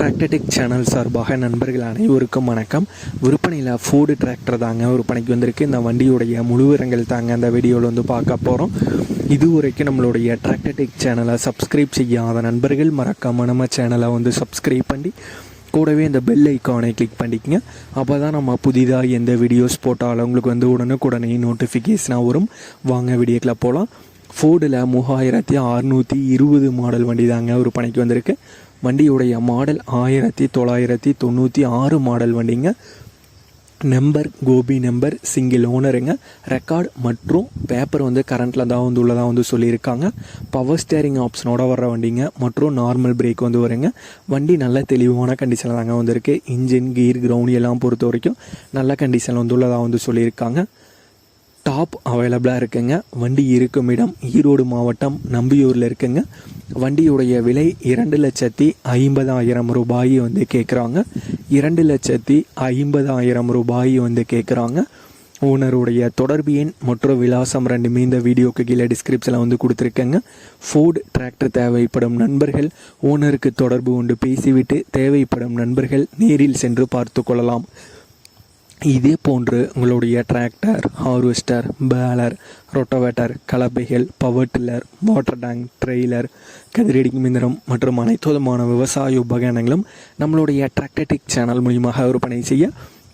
Tractor Tech channel சார்பாக நண்பர்கள் அனைவருக்கும் வணக்கம். விற்பனையில் ஃபோர்டு டிராக்டர் தாங்க விற்பனைக்கு வந்திருக்கு. இந்த வண்டியுடைய முழுவிரங்கள் தாங்க அந்த வீடியோவில் வந்து பார்க்க போகிறோம் இது வரைக்கும் நம்மளுடைய டிராக்டர்டெக் சேனலை சப்ஸ்கிரைப் செய்யாத நண்பர்கள் மறக்காம நம்ம சேனலை வந்து சப்ஸ்கிரைப் பண்ணி கூடவே இந்த பெல் ஐக்கானை கிளிக் பண்ணிக்கங்க. அப்போ தான் நம்ம புதிதாக எந்த வீடியோஸ் போட்டாலும் உங்களுக்கு வந்து உடனுக்குடனே நோட்டிஃபிகேஷனாக வரும். வாங்க வீடியோக்கில் போகலாம் ஃபோர்டில் மூவாயிரத்தி அறுநூற்றி இருபது மாடல் வண்டி தாங்க விற்பனைக்கு வந்திருக்கு. வண்டியுடைய மாடல் ஆயிரத்தி தொள்ளாயிரத்தி தொண்ணூற்றி ஆறு மாடல் வண்டிங்க. நம்பர் கோபி நம்பர் சிங்கிள் ஓனருங்க ரெக்கார்ட் மற்றும் பேப்பர் வந்து கரண்ட்டில் தான் வந்து உள்ளதாக வந்து சொல்லியிருக்காங்க. பவர் ஸ்டேரிங் ஆப்ஷனோட வர்ற வண்டிங்க. மற்றும் நார்மல் பிரேக் வந்து வருங்க. வண்டி நல்ல தெளிவான கண்டிஷனில் தாங்க வந்திருக்கு. இன்ஜின் கீர் கிரவுண்ட் எல்லாம் பொறுத்த வரைக்கும் நல்ல கண்டிஷனில் வந்து உள்ளதாக வந்து சொல்லியிருக்காங்க. ஸ்டாப் அவைலபிளாக இருக்குங்க. வண்டி இருக்கும் இடம் ஈரோடு மாவட்டம் நம்பியூரில் இருக்குங்க. வண்டியுடைய விலை இரண்டு லட்சத்தி ஐம்பதாயிரம் ரூபாய் வந்து கேட்குறாங்க இரண்டு லட்சத்தி ஐம்பதாயிரம் ரூபாய் வந்து கேட்குறாங்க ஓனருடைய தொடர்பு எண் மற்றும் விலாசம் ரெண்டுமே இந்த வீடியோக்கு கீழே டிஸ்கிரிப்ஷனில் வந்து கொடுத்துருக்கேங்க. ஃபோர்டு டிராக்டர் தேவைப்படும் நண்பர்கள் ஓனருக்கு தொடர்பு கொண்டு பேசிவிட்டு தேவைப்படும் நண்பர்கள் நேரில் சென்று பார்த்து கொள்ளலாம். இதே போன்று உங்களுடைய tractor harvester baler rotavator கலப்பைகள் power tiller water tank trailer கதிரடிக்கும் இயந்திரம் மற்றும் அனைத்து விதமான விவசாய உபகரணங்களும் நம்மளுடைய டிராக்டர்டிக் சேனல் மூலியமாக விற்பனை செய்ய